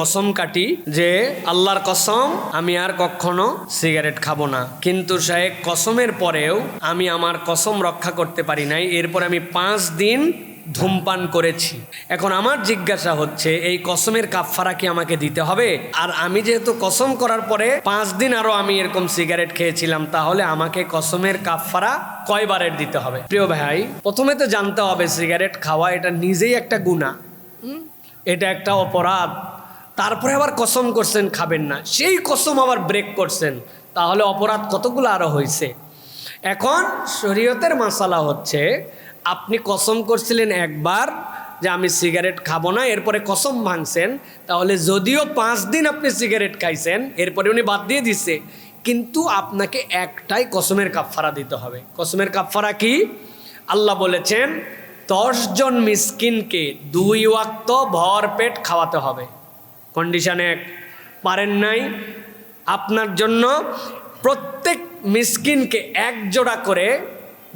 কসম কাটি যে আল্লাহর কসম আমি আর কখনো সিগারেট খাব না। কিন্তু সাহেব কসমের পরেও আমি আমার কসম রক্ষা করতে পারি নাই। এরপর আমি পাঁচ দিন ধূমপান করেছি। এখন আমার জিজ্ঞাসা হচ্ছে এই কসমের কাফফারা কি আমাকে দিতে হবে? আর আমি যেহেতু কসম করার পরে পাঁচ দিন আরও আমি এরকম সিগারেট খেয়েছিলাম তাহলে আমাকে কসমের কাফফারা কয়বারের দিতে হবে? প্রিয় ভাই প্রথমে তো জানতে হবে সিগারেট খাওয়া এটা নিজেই একটা গুণা? এটা একটা অপরাধ। তারপরে আবার কসম করছেন, খাবেন না। সেই কসম আবার ব্রেক করছেন। তাহলে অপরাধ কতগুলো আরও হয়েছে? এখন শরীয়তের মাসালা হচ্ছে, আপনি কসম করছিলেন একবার যে আমি সিগারেট খাব না, এরপরে কসম ভাঙছেন, তাহলে যদিও পাঁচ দিন আপনি সিগারেট খাইছেন, এরপরে উনি বাদ দিয়ে দিছে, কিন্তু আপনাকে একটাই কসমের কাফফারা দিতে হবে। কসমের কাফফারা কি? আল্লাহ বলেছেন দশজন মিসকিনকে দুই ওয়াক্ত ভর পেট খাওয়াতে হবে। কন্ডিশন এক পারেন নাই। আপনার জন্য প্রত্যেক মিসকিনকে এক জোড়া করে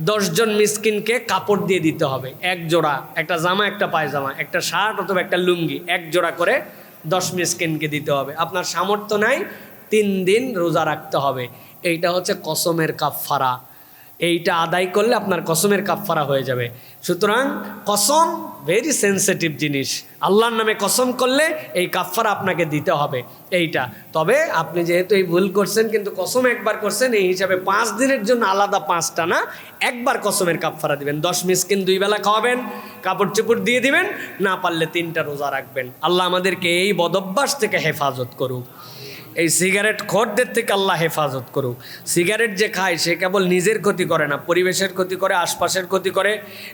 দশজন মিসকিনকে কাপড় দিয়ে দিতে হবে। এক জোড়া, একটা জামা, একটা পায়জামা, একটা শার্ট অথবা একটা লুঙ্গি, এক জোড়া করে দশ মিসকিনকে দিতে হবে। আপনার সামর্থ্য নাই, তিন দিন রোজা রাখতে হবে। এইটা হচ্ছে কসমের কাফফারা। এইটা আদায় করলে আপনার কসমের কাফফারা হয়ে যাবে। সুতরাং কসম ভেরি সেন্সিটিভ জিনিস। আল্লাহর নামে কসম করলে এই কাফফারা আপনাকে দিতে হবে, এইটা। তবে আপনি যেহেতু এই ভুল করছেন, কিন্তু কসম একবার করছেন, এই হিসাবে পাঁচ দিনের জন্য আলাদা পাঁচটা না, একবার কসমের কাফফারা দিবেন। দশ মিসকিন দুই বেলা খাওয়াবেন, কাপড় চোপড় দিয়ে দিবেন, না পারলে তিনটা রোজা রাখবেন। আল্লাহ আমাদেরকে এই বদভ্যাস থেকে হেফাজত করুক। এই সিগারেট খোরদের থেকে আল্লাহ হেফাজত করুক। সিগারেট যে খায়, সে কেবল নিজের ক্ষতি করে না, পরিবেশের ক্ষতি করে, আশপাশের ক্ষতি করে,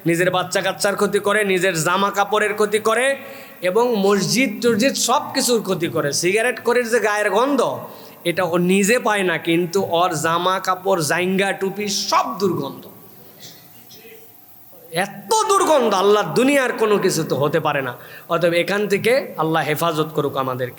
নিজের বাচ্চা কাচ্চার ক্ষতি করে, নিজের জামা কাপড়ের ক্ষতি করে এবং মসজিদ টসজিদ সব কিছুর ক্ষতি করে। সিগারেট করে যে গায়ের গন্ধ, এটা ও নিজে পায় না, কিন্তু ওর জামা কাপড় জাইঙ্গা, টুপি সব দুর্গন্ধ। এত দুর্গন্ধ আল্লাহ দুনিয়ার কোনো কিছু তো হতে পারে না। অতএব এখান থেকে আল্লাহ হেফাজত করুক আমাদেরকে।